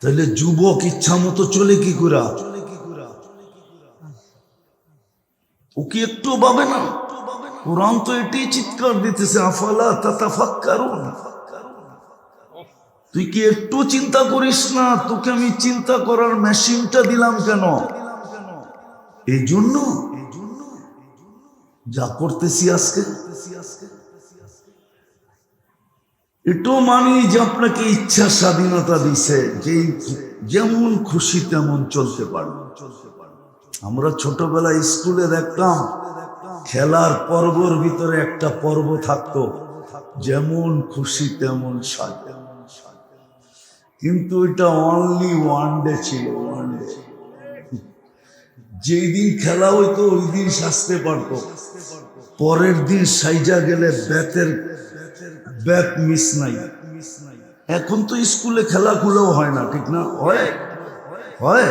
তাহলে যুবক ইচ্ছা মতো চলে কি করা? ও কি একটু পাবে না। কোরআন তো এটাই চিৎকার দিতেছে, আফালা তাতাফাক্কারুন। তুই কি একটু চিন্তা করিস না? তোকে আমি চিন্তা করার মেশিনটা দিলাম কেন? এই জন্য যা করতেছি আজকে। এটাও মানি যে আপনাকে ইচ্ছা স্বাধীনতা দিছে, যে যেমন খুশি তেমন চলতে পারবেন আমরা ছোটবেলায় স্কুলে দেখতাম, খেলার পর্বর ভিতরে একটা পর্ব থাকতো, যেমন খুশি তেমন কিন্তু এটা অনলি ওয়ান ডে ছিল ওয়ান ডে যেই দিন খেলা হইতো, ওই দিন সাজতে পারতো। পরের দিন সাইজা গেলে ব্যাতের ব্যাট মিস নাই। এখন তো স্কুলে খেলাগুলোও হয় না, ঠিক না? হয়? হয়?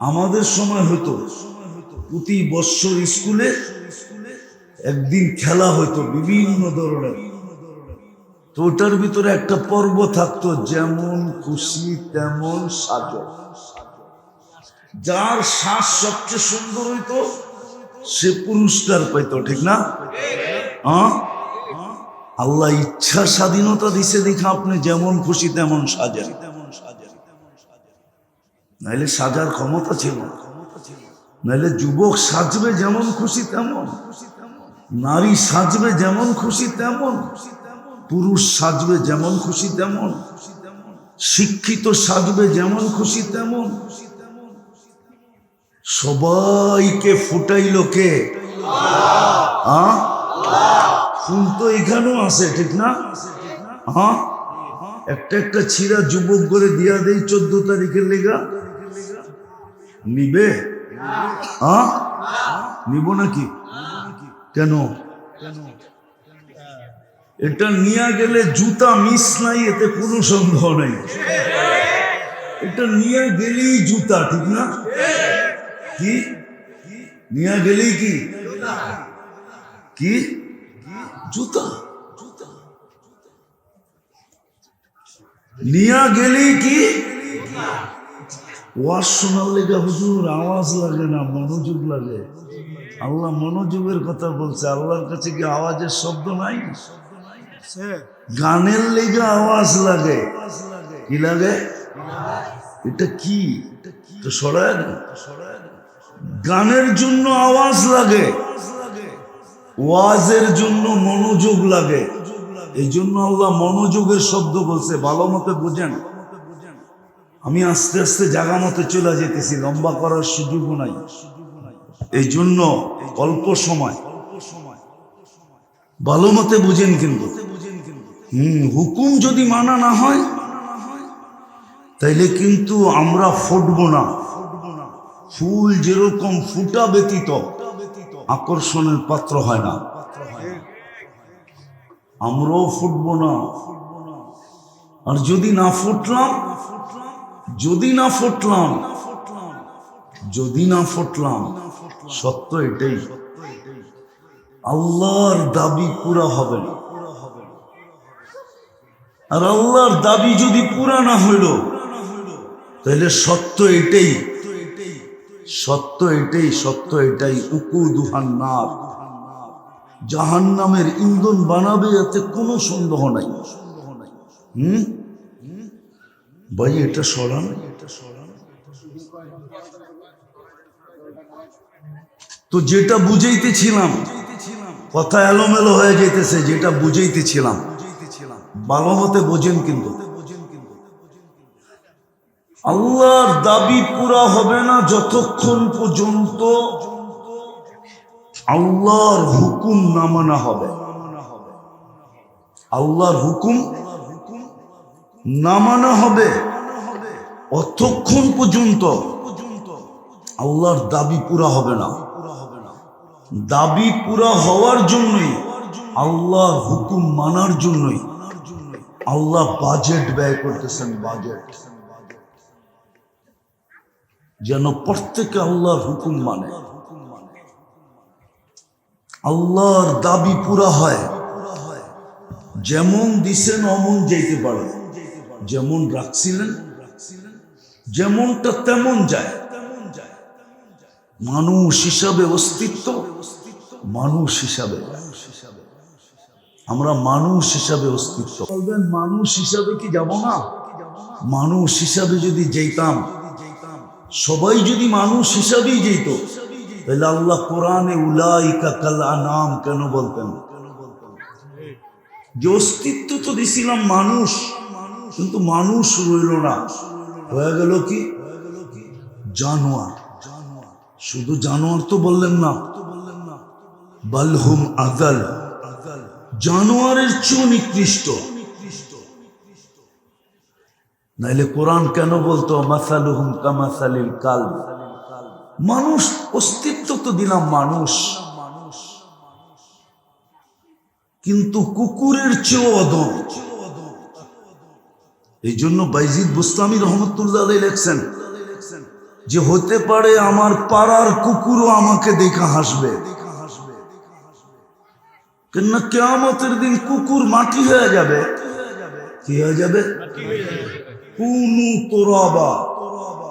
আমাদের সময় হতো, প্রতি বছর স্কুলে একদিন খেলা হতো বিভিন্ন ধরনের। তো ওটার ভিতরে একটা পর্ব থাকতো, যেমন খুশি, তেমন সাজ। যার শ্বাস সবচেয়ে সুন্দর হইতো, সে পুরস্কার পাইতো, ঠিক না? আল্লাহ ইচ্ছা স্বাধীনতা দিছে দেখে আপনি যেমন খুশি তেমন সাজেন। নাইলে সাজার ক্ষমতা ছিল। নাইলে যুবক সাজবে যেমন খুশি তেমন। নারী সাজবে যেমন খুশি তেমন। পুরুষ সাজবে যেমন খুশি তেমন। শিক্ষিত সাজবে যেমন খুশি তেমন। সবাইকে ফুটাইল কে? হ্যাঁ ফুল তো এখানেও আছে, ঠিক না? হ্যাঁ? একটা একটা ছিঁড়া যুবক করে দিয়া দেই চোদ্দ তারিখের লেগা। নিবে? হ্যাঁ? নিব নাকি? কেন? এটা নিয়ে গেলে জুতা মিস নাই, এতে কোনো সন্দেহ নাই। এটা নিয়ে গেলেই জুতা, ঠিক না? কি? নিয়ে গেলেই কি? কি? জুতা। নিয়া গেলেই কি? ওয়াজ শোনার লেগে হুজুর আওয়াজ লাগে না, মনোযোগ লাগে। আল্লাহ মনোযোগের কথা বলছে, আল্লাহর কাছে কি আওয়াজের শব্দ নাই? গানের লেগে আওয়াজ লাগে। কি লাগে? এটা কি? সরায় গানের জন্য আওয়াজ লাগে। ওয়াজের জন্য মনোযোগ লাগে। এই জন্য আল্লাহ মনোযোগের শব্দ বলছে, ভালো মতো বুঝেন। আমি আস্তে আস্তে জাগা মতো চলে যেতেছি, লম্বা করার সুযোগও নাই। এই জন্য অল্প সময়। ভালো মতে বুঝেন কিন্তু। হম, হুকুম যদি মানা না হয়, তাইলে কিন্তু আমরা ফুটবো না। ফুল যেরকম ফুটা ব্যতীত আকর্ষণের পাত্র হয় না। আমরাও ফুটবো না। আর যদি না ফুটলাম, যদি না ফুটলাম, যদি না ফুটলাম, সত্য এটাই। আল্লাহর দাবি পুরা হবে না। আর আল্লাহর দাবি যদি পুরা না হইল, তাহলে সত্য এটাই। সত্য এটাই সত্য এটাই উকু দুহান্নার জাহান নামের ইন্ধন বানাবে এতে কোনো সন্দেহ নাই। হুম? ভাই, এটা সরান। তো যেটা বুঝাইতেছিলাম, কথা এলোমেলো হয়ে যেতেছে যেটা বুঝাইতেছিলাম, ভালো মতে বোঝেন কিন্তু। আল্লাহর দাবি পুরা হবে না যতক্ষণ পর্যন্ত আল্লাহর হুকুম না মানা হবে। আল্লাহর হুকুম না মানা হবে অতক্ষণ পর্যন্ত আল্লাহর দাবি পুরা হবে না। দাবি পুরা হওয়ার জন্যই, আল্লাহর হুকুম মানার জন্যই আল্লাহ বাজেট ব্যয় করতেছেন বাজেট যেন প্রত্যেকে আল্লাহর হুকুম মানে। আল্লাহর দাবি পুরা হয়। যেমন দিছেন অমন যেতে পারে। যেমন রাখছিলেন, যেমনটা তেমন যায়। মানুষ হিসাবে অস্তিত্ব, মানুষ হিসাবে আমরা মানুষ হিসাবে অস্তিত্ব। মানুষ হিসাবে কি যাব না? মানুষ হিসাবে যদি যেতাম সবাই যদি মানুষ হিসাবেই যেত, তাহলে আল্লাহ কোরআনে উলাইকা কাল নাম কেন বলতেন? যে অস্তিত্ব তো দিছিলাম মানুষ, কিন্তু মানুষ রইল না। হয়ে গেল কি? জানোয়ার। শুধু জানোয়ার তো বললেন না, বালহুম আদাল। জানোয়ারের চেয়েও নিকৃষ্ট। নাইলে কোরআন কেন বলতো? মাসালুহুম কামাসালিল কাল মানুষ, অস্তিত্ব তো দিলাম মানুষ। কিন্তু কুকুরের চেয়েও অদম এই জন্য বাইজিদ বুস্তামি রহমতুল্লাহ লেখছেন, যে হতে পারে আমার পাড়ার কুকুরও আমাকে দেখা হাসবে। কেননা কেয়ামতের দিন কুকুর মাটি হয়ে যাবে। কি হয়ে যাবে? কুনু তোরাবা।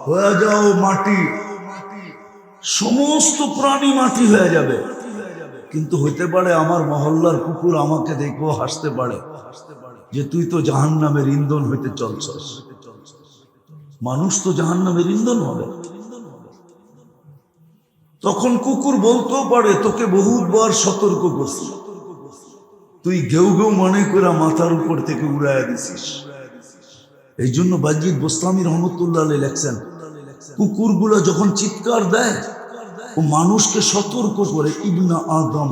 হয়ে যাও মাটি। সমস্ত প্রাণী মাটি হয়ে যাবে। কিন্তু হইতে পারে আমার মহল্লার কুকুর আমাকে দেখব হাসতে পারে, যে তুই তো জাহান নামের ইন্ধন হইতে চলছস। মানুষ তো জাহান নামের ইন্ধন হবে। তখন কুকুর বলতেও পারে, তোকে বহুবার সতর্ক করছি। তুই ঘেউ ঘেউ মনে করে মাথার উপর থেকে উড়াইয়া দিছিস। এই জন্য বাজিদ বোস্তামি রহমতুল্লাহ আলী লেখছেন, কুকুরগুলো যখন চিৎকার দেয়, ও মানুষকে সতর্ক করে, ইবনা আদম,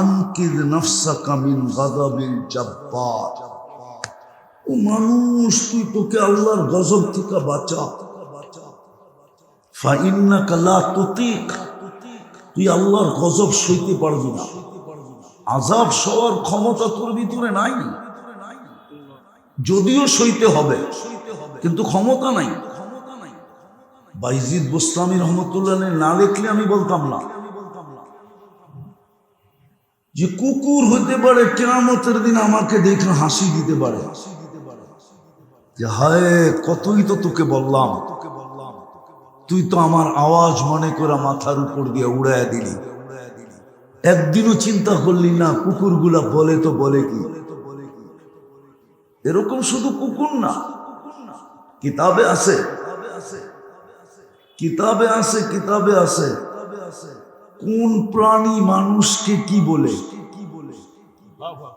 আনকিদ নফসাকা মিন গাদাবিল জাব্বার। ও মানুষ, তুই তোকে আল্লাহর গজব থেকে বাঁচা। ফাইন্নাকা লা তুতিক। তুই আল্লাহর গজব সইতে পারবি না। আজাব সবার ক্ষমতা তোর ভিতরে নাই। যদিও সইতে হবে কিন্তু ক্ষমতা নাই। বাইজিদ বোস্তামি রহমতুল্লাহ না দেখলে আমি বলতাম না। যে কুকুর হতে পারে কেরামতের দিন আমাকে দেখলে হাসি দিতে পারে। যে হায় কতই তো তোকে বললাম। তুই তো আমার আওয়াজ মনে করে মাথার উপর দিয়ে উড়ায় দিলি। একদিনও চিন্তা করলি না কুকুরগুলা বলে তো বলে কি? এরকম শুধু কুকুর না। কিতাবে আছে। কিতাবে আছে কিতাবে আছে। কোন প্রাণী মানুষকে কি বলে?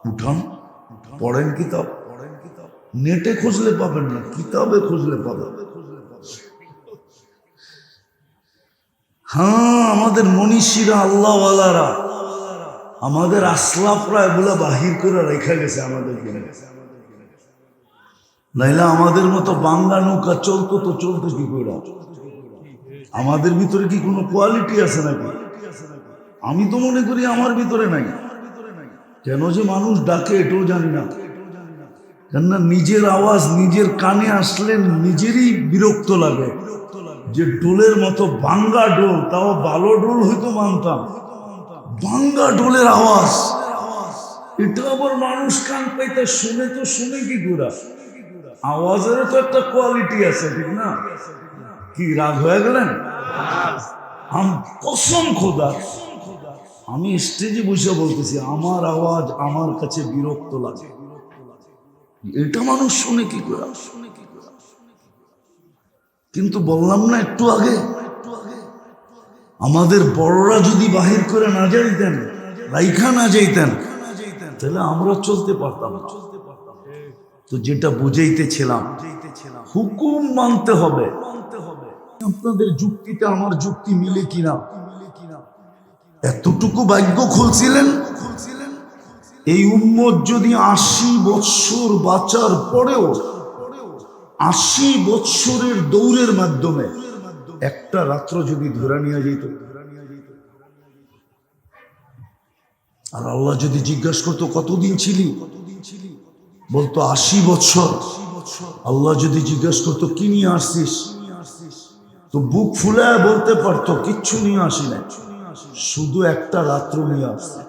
উঠান, পড়েন কিতাব। নেটে খুঁজলে পাবেন না, কিতাবে খুঁজলে পাবেন। হ্যাঁ আমাদের মনীষীরা, আল্লাহওয়ালারা, আমাদের আসলাফরা এগুলা বাহির করে রেখে গেছে আমাদের নাইলে আমাদের মতো বাংলা নৌকা চলতো তো চলতো কি করে? আমাদের ভিতরে কি কোনো কোয়ালিটি আছে নাকি? আমি তো মনে করি আমার ভিতরে নাই। কেন যে মানুষ ডাকে এটাও জানি না। কেননা নিজের আওয়াজ নিজের কানে আসলে নিজেরই বিরক্ত লাগে। যে ডোলের মতো বাঙ্গা ডোল তাও ভালো ডোল হয়তো মানতাম। বাঙ্গা ডোলের আওয়াজ। এটা আবার মানুষ কান পাইতে শুনে তো শুনে কি করে? আওয়াজেরও তো একটা কোয়ালিটি আছে, ঠিক না? কি রাগ হয়ে গেলেন? কসম খোদা। আমি স্টেজে বসে বলতেছি, আমার আওয়াজ আমার কাছে বিরক্ত লাগে। এটা মানুষ শুনে কি করে? শুনে কি করে কিন্তু বললাম না একটু আগে, আমাদের বড়রা যদি বাহির করে না যাইতেন রাইখা না যাইতেন, তাহলে আমরা চলতে পারতাম না। তো যেটা বুঝাইতেছিলাম হুকুম মানতে হবে। আপনাদের যুক্তিতে আমার যুক্তি মিলে কিনা? এতটুকু ভাগ্য খুলছিলেন? এই উম্মত যদি আশি বৎসর বাঁচার পরেও, আশি বৎসরের দৌড়ের মাধ্যমে একটা রাত্র যদি ধরে নিয়ে যেত, আর আল্লাহ যদি জিজ্ঞাসা করতো কতদিন ছিলি কতদিন ছিলি? বলতো, আশি বছর। আল্লাহ যদি জিজ্ঞেস করতো, কি নিয়ে আসছিস? তো বুক ফুলে বলতে পারতো, কিচ্ছু নিয়ে আসি না শুধু একটা রাত্র নিয়ে আসছে।